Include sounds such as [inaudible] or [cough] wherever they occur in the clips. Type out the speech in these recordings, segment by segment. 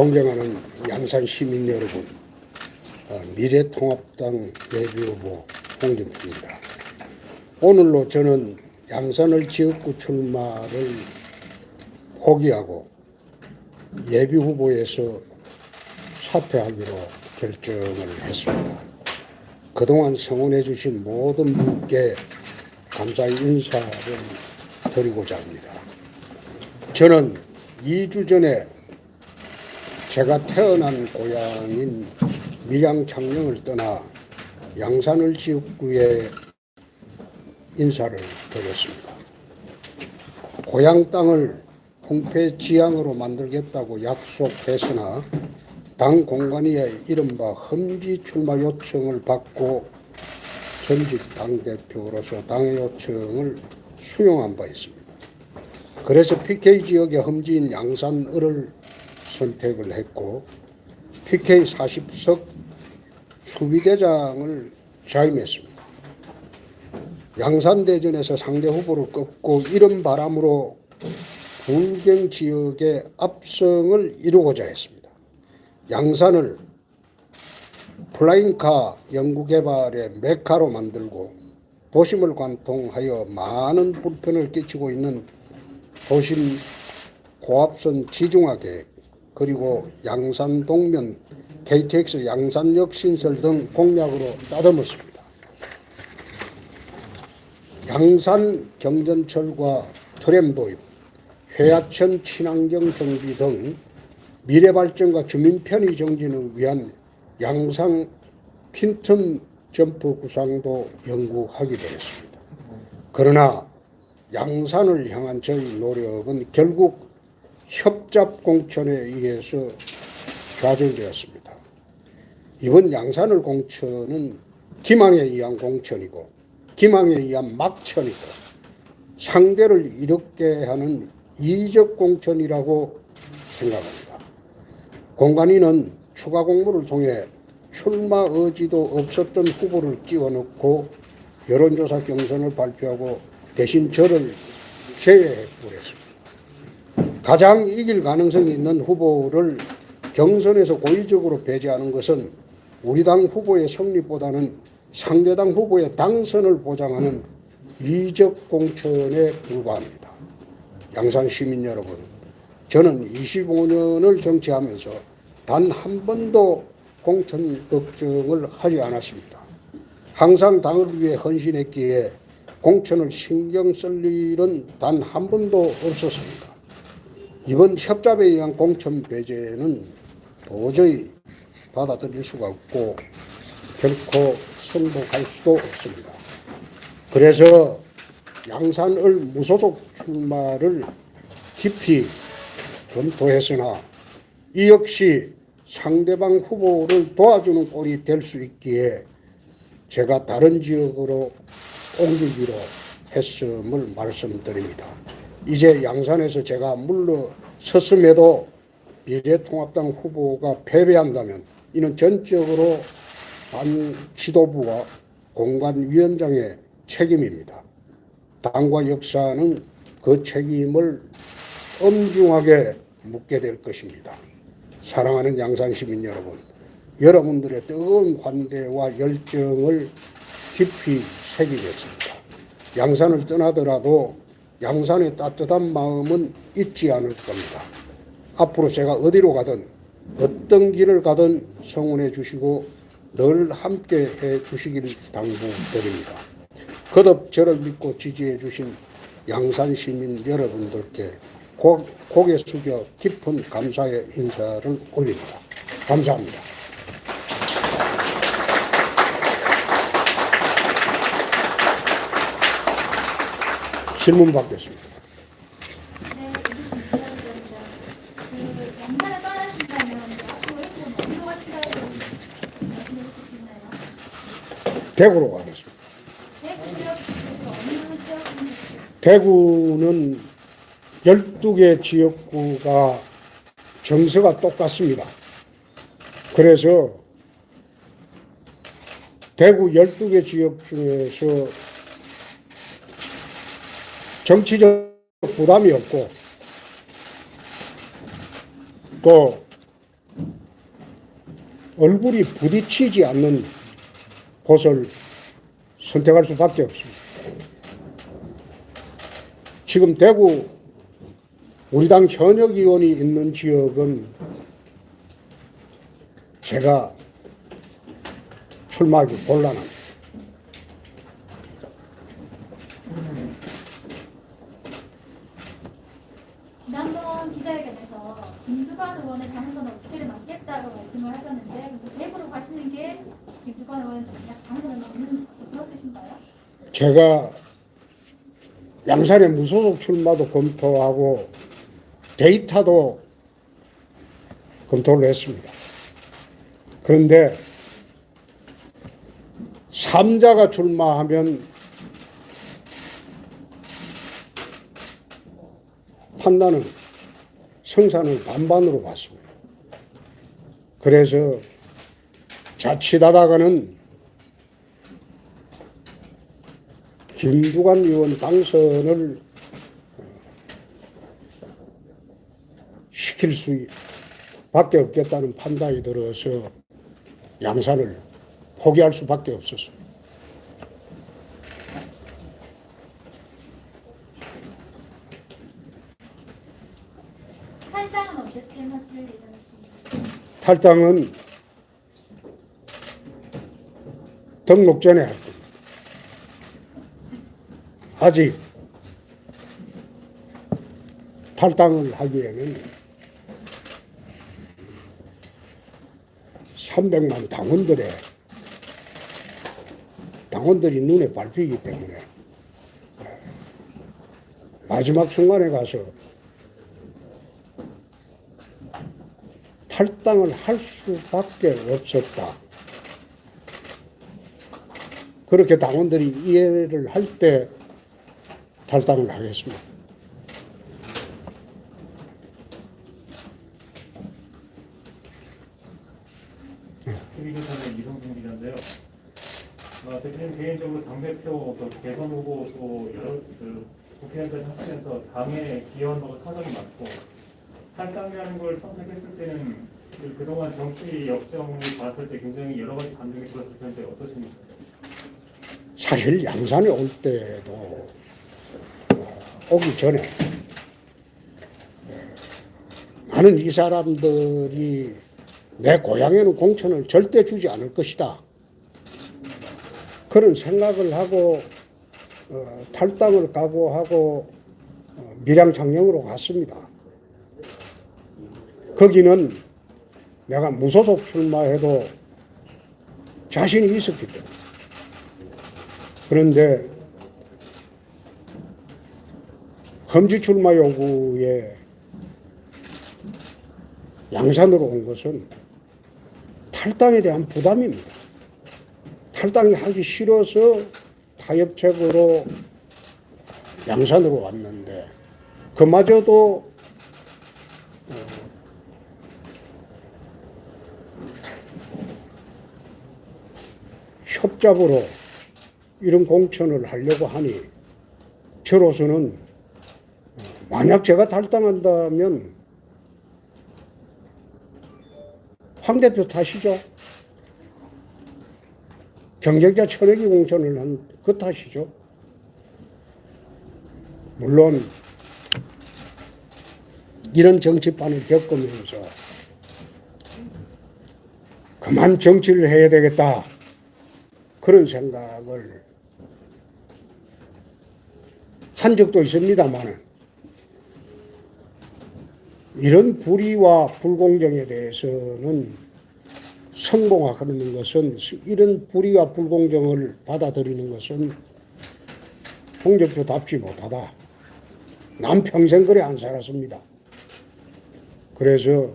존경하는 양산 시민 여러분, 어, 미래통합당 예비후보 홍준표입니다. 오늘로 저는 양산을 지역구 출마를 포기하고 예비 후보에서 사퇴하기로 결정을 했습니다. 그동안 성원해 주신 모든 분께 감사의 인사를 드리고자 합니다. 저는 2주 전에 제가 태어난 고향인 밀양 창녕을 떠나 양산을 지역구에 인사를 드렸습니다. 고향 땅을 홍폐지향으로 만들겠다고 약속했으나 당 공관위의 이른바 험지 출마 요청을 받고 전직 당대표로서 당의 요청을 수용한 바 있습니다. 그래서 PK 지역의 험지인 양산을을 선택을 했고 PK 40석 수비대장을 자임했습니다. 양산대전에서 상대 후보를 꺾고 이런 바람으로 불경 지역의 압승을 이루고자 했습니다. 양산을 플라잉카 연구개발의 메카로 만들고 도심을 관통하여 많은 불편을 끼치고 있는 도심 고압선 지중화 계획 그리고 양산 동면 KTX 양산역 신설 등 공약으로 따듬었습니다. 양산 경전철과 트램 도입, 회하천 친환경 정비 등 미래 발전과 주민 편의 정진을 위한 양상 퀸텀 점프 구상도 연구하기도 했습니다. 그러나 양산을 향한 저희 노력은 결국 협잡 공천에 의해서 좌절되었습니다. 이번 양산을 공천은 기망에 의한 공천이고 기망에 의한 막천이고 상대를 이롭게 하는 이적 공천이라고 생각합니다. 공관위는 추가 공모를 통해 출마 의지도 없었던 후보를 끼워넣고 여론조사 경선을 발표하고 대신 저를 제외해 버렸습니다. 가장 이길 가능성이 있는 후보를 경선에서 고의적으로 배제하는 것은 우리 당 후보의 승리보다는 상대당 후보의 당선을 보장하는 이적 공천에 불과합니다. 양산 시민 여러분, 저는 25년을 정치하면서 단 한 번도 공천 걱정을 하지 않았습니다. 항상 당을 위해 헌신했기에 공천을 신경 쓸 일은 단 한 번도 없었습니다. 이번 협잡에 의한 공천 배제는 도저히 받아들일 수가 없고 결코 승복할 수도 없습니다. 그래서 양산을 무소속 출마를 깊이 검토했으나 이 역시 상대방 후보를 도와주는 꼴이 될 수 있기에 제가 다른 지역으로 옮기기로 했음을 말씀드립니다. 이제 양산에서 제가 물러섰음에도 미래통합당 후보가 패배한다면 이는 전적으로 당 지도부와 공관위원장의 책임입니다. 당과 역사는 그 책임을 엄중하게 묻게 될 것입니다. 사랑하는 양산 시민 여러분, 여러분들의 뜨거운 환대와 열정을 깊이 새기겠습니다. 양산을 떠나더라도 양산의 따뜻한 마음은 잊지 않을 겁니다. 앞으로 제가 어디로 가든 어떤 길을 가든 성원해 주시고 늘 함께 해 주시길 당부드립니다. 거듭 저를 믿고 지지해 주신 양산 시민 여러분들께 고, 고개 숙여 깊은 감사의 인사를 올립니다. 감사합니다. 질문 받겠습니다. 네, 감사합니다. 그 양산을 떠나신다면 앞으로 일본 어디로 가실까요? 말씀 수 있나요? 대구로 가겠습니다. 대구는 12개 지역구가 정서가 똑같습니다. 그래서 대구 12개 지역 중에서 정치적 부담이 없고 또 얼굴이 부딪히지 않는 곳을 선택할 수밖에 없습니다. 지금 대구 우리 당 현역 의원이 있는 지역은 제가 출마하기 곤란합니다. 지난번 기자회견에서 김두관 의원의 당선을 어떻게든 막겠다고 말씀을 하셨는데 근데 대구로 가시는 게 김두관 의원 당선을 막는 그런 뜻인가요? 제가 양산의 무소속 출마도 검토하고 데이터도 검토를 했습니다. 그런데 삼자가 출마하면 판단은 성산을 반반으로 봤습니다. 그래서 자칫하다가는 김두관 의원 당선을 시킬 수 밖에 없겠다는 판단이 들어서 양산을 포기할 수밖에 없었습니다. 탈당은 언제쯤 하실 예정이신가요? 탈당은 등록 전에. 아직 탈당을 하기에는 300만 당원들의 당원들이 눈에 밟히기 때문에 마지막 순간에 가서 탈당을 할 수밖에 없었다. 그렇게 당원들이 이해를 할때 탈당을 하겠습니다. TV조선의 이성준 기자인데요. 어, 대표님 개인적으로 당대표, 또 대선 후보, 또 여러 그 국회의원들 하시면서 당의 기여하고 사정이 많고 탈당이라는 걸 선택했을 때는 그 그동안 정치 역정을 봤을 때 굉장히 여러 가지 감정이 들었을 텐데 어떠십니까? 사실 양산에 올 때도 어, 오기 전에 어, 나는 이 사람들이 내 고향에는 공천을 절대 주지 않을 것이다. 그런 생각을 하고 어, 탈당을 각오하고 어, 밀양창녕으로 갔습니다. 거기는 내가 무소속 출마해도 자신이 있었기 때문에 그런데 험지 출마 요구에 양산으로 온 것은 탈당에 대한 부담입니다. 탈당이 하기 싫어서 타협책으로 양산으로 왔는데 그마저도 어, 협잡으로 이런 공천을 하려고 하니 저로서는 어, 만약 제가 탈당한다면 황 대표 탓이죠. 경쟁자 천억이 공천을 한 그 탓이죠. 물론 이런 정치판을 겪으면서 그만 정치를 해야 되겠다. 그런 생각을 한 적도 있습니다만은 이런 불의와 불공정에 대해서는 성공하는 것은 이런 불의와 불공정을 받아들이는 것은 홍준표답지 못하다. 난 평생 그래 안 살았습니다. 그래서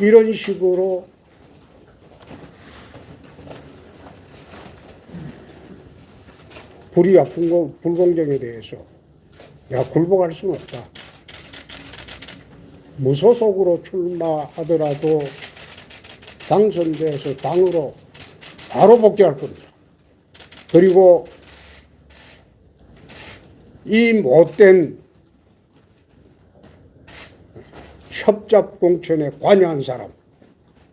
이런 식으로 불의와 불공, 불공정에 대해서 내가 굴복할 수는 없다. 무소속으로 출마하더라도 당선돼서 당으로 바로 복귀할 겁니다. 그리고 이 못된 협잡 공천에 관여한 사람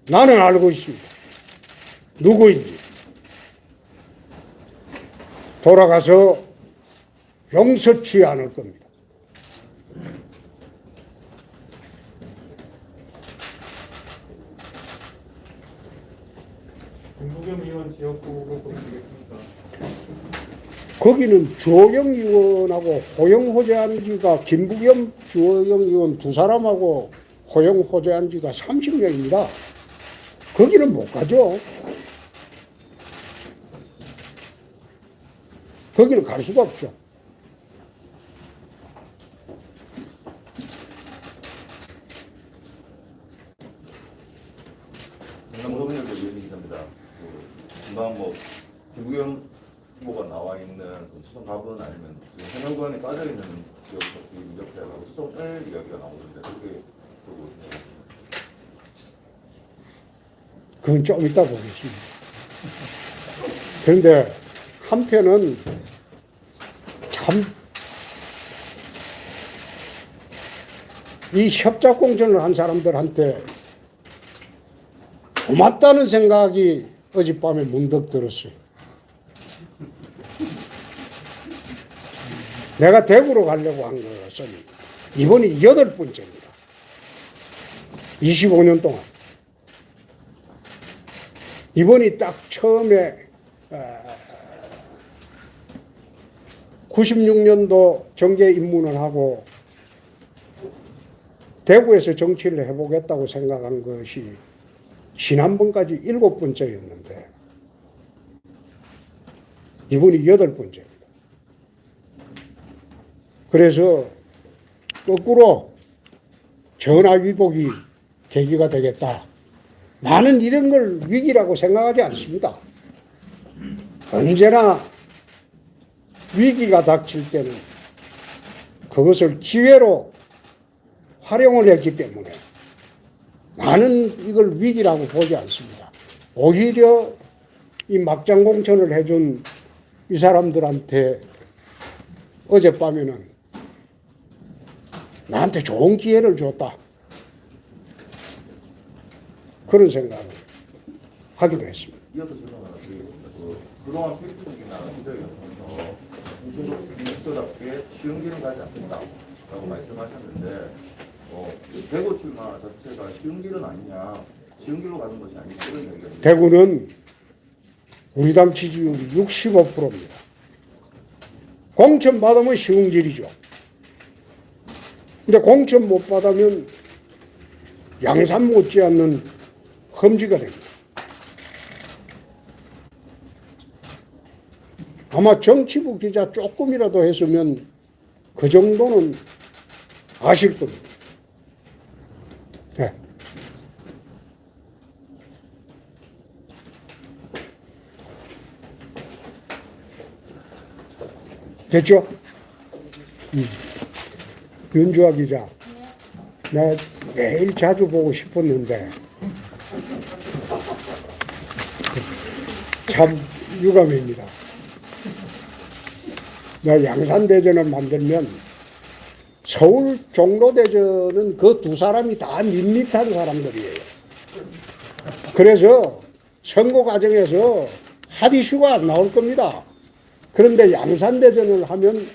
나는 알고 있습니다. 누구인지 돌아가서 용서치 않을 겁니다. 거기는 주호영 의원하고 호영 호재한 지가 김부겸 주호영 의원 두 사람하고 호영 호재한 지가 30년입니다. 거기는 못 가죠. 거기는 갈 수가 없죠. 남동현의 의원이십니다. 그 금방 뭐 김구현 후보가 나와 있는 그 수성 갑은 아니면 지금 현역원에 빠져 있는 지역에서 이렇게 수성을 이야기가 나오는데 그게 보고 그건 좀 이따 보겠습니다. 그런데 한편은 참 이 협작 공천을 한 사람들한테 고맙다는 생각이 어젯밤에 문득 들었어요. 내가 대구로 가려고 한 것은 이번이 여덟 번째입니다. 25년 동안. 이번이 딱 처음에 96년도 정계 입문을 하고 대구에서 정치를 해보겠다고 생각한 것이 지난번까지 일곱 번째였는데 이번이 여덟 번째입니다. 그래서 거꾸로 전화위복이 계기가 되겠다. 나는 이런 걸 위기라고 생각하지 않습니다. 언제나 위기가 닥칠 때는 그것을 기회로 활용을 했기 때문에 나는 이걸 위기라고 보지 않습니다. 오히려 이 막장 공천을 해준 이 사람들한테 어젯밤에는 나한테 좋은 기회를 줬다. 그런 생각을 하기도 했습니다. 이어서 질문 하나 드리겠습니다. 그 그동안 페이스북이나 트위터에 통해서 민주당답게 쉬운 길은 가지 않겠다라고 말씀하셨는데 어, 대구 출마 자체가 쉬운 길은 아니냐, 쉬운 길로 가는 것이 아니냐 이런 얘기가. 대구는 우리 당 지지율이 65%입니다. 공천 받으면 쉬운 길이죠. 근데 공천 못 받으면 양산 못지않는 험지가 됩니다. 아마 정치부 기자 조금이라도 했으면 그 정도는 아실 겁니다. 됐죠? 음. 윤주아 기자, 나 매일 자주 보고 싶었는데 참 유감입니다. 나 양산대전을 만들면 서울 종로대전은 그 두 사람이 다 밋밋한 사람들이에요. 그래서 선거 과정에서 핫 이슈가 안 나올 겁니다. 그런데 양산대전을 하면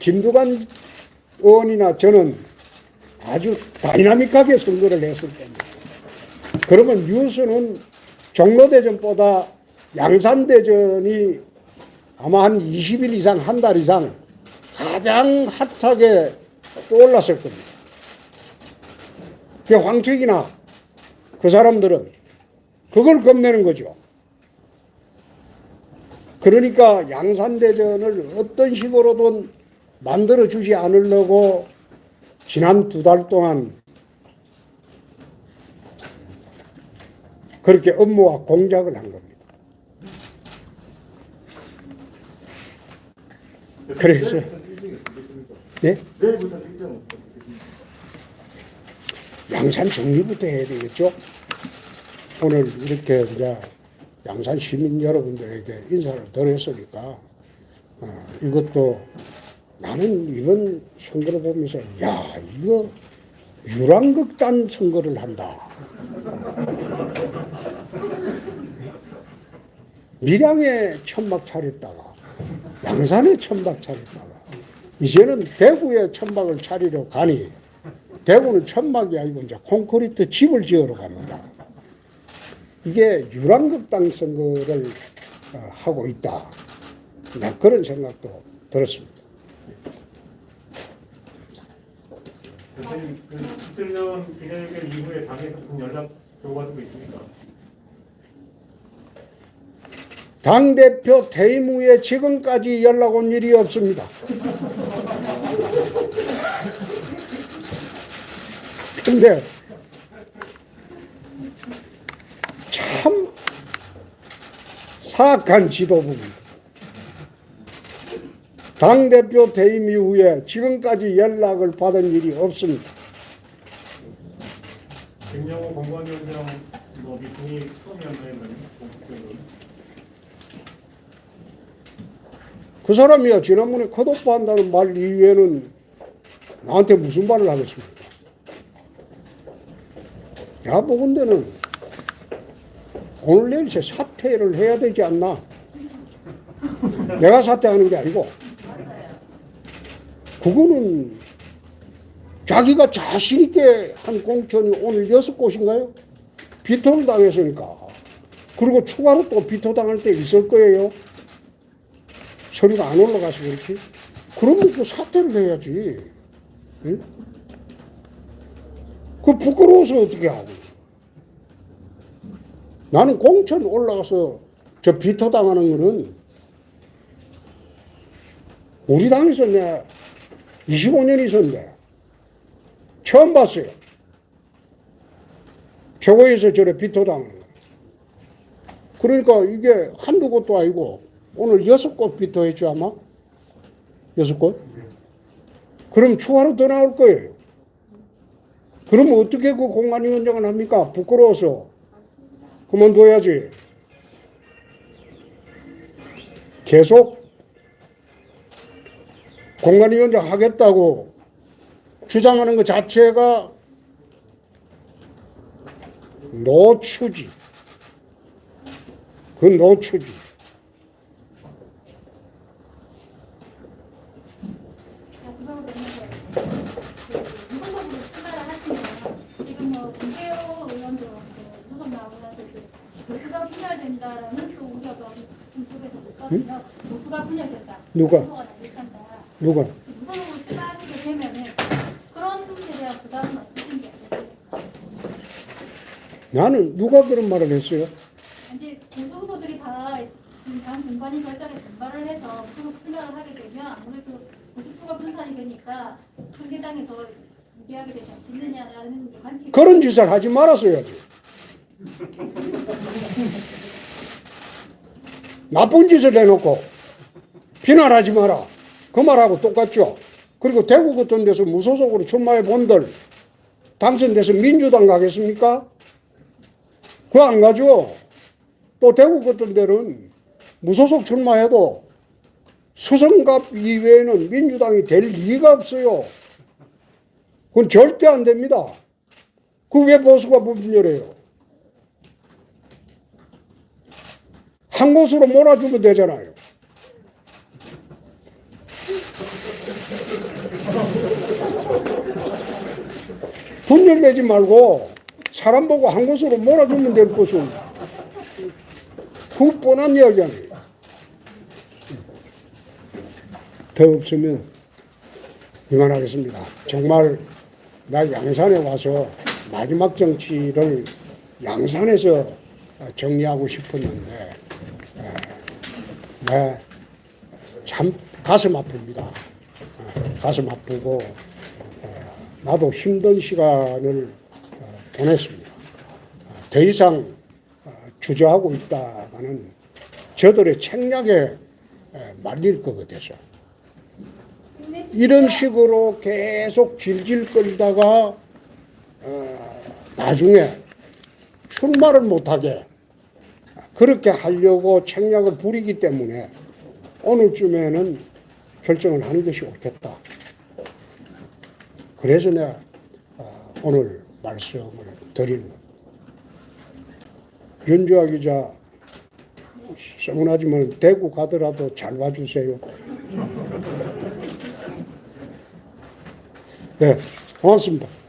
김두관 의원이나 저는 아주 다이나믹하게 선거를 했을 겁니다. 그러면 뉴스는 종로대전보다 양산대전이 아마 한 20일 이상, 한 달 이상 가장 핫하게 떠올랐을 겁니다. 그 황책이나 그 사람들은 그걸 겁내는 거죠. 그러니까 양산대전을 어떤 식으로든 만들어 주지 않으려고 지난 두 달 동안 그렇게 업무와 공작을 한 겁니다. 그래서 네? 양산 정리부터 해야 되겠죠. 오늘 이렇게 이제 양산 시민 여러분들에게 인사를 드렸으니까 어, 이것도 나는 이번 선거를 보면서 야 이거 유랑극단 선거를 한다. 밀양에 천막 차렸다가 양산에 천막 차렸다가 이제는 대구에 천막을 차리러 가니 대구는 천막이 아니고 이제 콘크리트 집을 지으러 갑니다. 이게 유랑극단 선거를 어, 하고 있다. 네, 그런 생각도 들었습니다. 대표님, 그 이틀 전 기자회견 이후에 당에서 무슨 연락 주고받고 있습니까? 당 대표 퇴임 후에 지금까지 연락 온 일이 없습니다. [laughs] 근데 참 사악한 지도부입니다. 당대표 퇴임 이후에 지금까지 연락을 받은 일이 없습니다. 김영호 공관위원장 뭐 미팅이 처음이었나요? 그 사람이야 지난번에 컷오프 한다는 말 이외에는 나한테 무슨 말을 하겠습니까? 내가 보건대는 오늘 내일 새사 퇴를 해야 되지 않나? 내가 사퇴하는 게 아니고 그거는 자기가 자신 있게 한 공천이 오늘 여섯 곳인가요? 비토를 당했으니까 그리고 추가로 또 비토 당할 때 있을 거예요. 서류가 안 올라가서 그렇지. 그러면 그 사퇴를 해야지. 응? 그 부끄러워서 어떻게 하고. 나는 공천 올라가서 저 비토 당하는 거는 우리 당에서 내 25년 있었는데 처음 봤어요. 최고에서 저래 비토 당하는 거. 그러니까 이게 한두 곳도 아니고 오늘 여섯 곳 비토했죠 아마? 여섯 곳? 그럼 추가로 더 나올 거예요. 그러면 어떻게 그 공간위원장을 합니까? 부끄러워서 그만둬야지. 계속 공간위원장 하겠다고 주장하는 것 자체가 노추지. 그 노추지. 마지막으로 그 무소속으로 출마를 하시면 지금 뭐 김태호 의원도 그 무소속 나오면서 그 보수가 분열된다라는 또 우려도 좀 분열된다. 누가? 누가? 되면은 그런 대한 부담은? 나는 누가 그런 말을 했어요? 이제 보수 후보들이 다 지금 당 공관위 결정에 반발을 해서 무소속 출마를 하게 되면 아무래도 보수표가 분산이 되니까 상대당에 더 유리하게 되지 않겠느냐라는 관측이 그런 짓을 하지 말았어야지. 나쁜 짓을 해놓고 비난하지 마라. 그 말하고 똑같죠. 그리고 대구 같은 데서 무소속으로 출마해 본들 당선돼서 민주당 가겠습니까? 그거 안 가죠. 또 대구 같은 데는 무소속 출마해도 수성갑 이외에는 민주당이 될 리가 없어요. 그건 절대 안 됩니다. 그 왜 보수가 분열해요? 한 곳으로 몰아주면 되잖아요. 분열되지 말고 사람 보고 한 곳으로 몰아주면 될 것은 그 뻔한 이야기 아니에요. 더 없으면 이만하겠습니다. 정말 나 양산에 와서 마지막 정치를 양산에서 정리하고 싶었는데 에, 네, 참 가슴 아픕니다. 어, 가슴 아프고 어, 나도 힘든 시간을 어, 보냈습니다. 어, 더 이상 어, 주저하고 있다가는 저들의 책략에 에, 말릴 것 같아서 이런 식으로 계속 질질 끌다가 어, 나중에 출마를 못하게 그렇게 하려고 책략을 부리기 때문에 오늘쯤에는 결정을 하는 것이 옳겠다. 그래서 내가 어, 오늘 말씀을 드리는 겁니다. 윤주아 기자, 서운하지만 대구 가더라도 잘 와주세요. 네, 고맙습니다.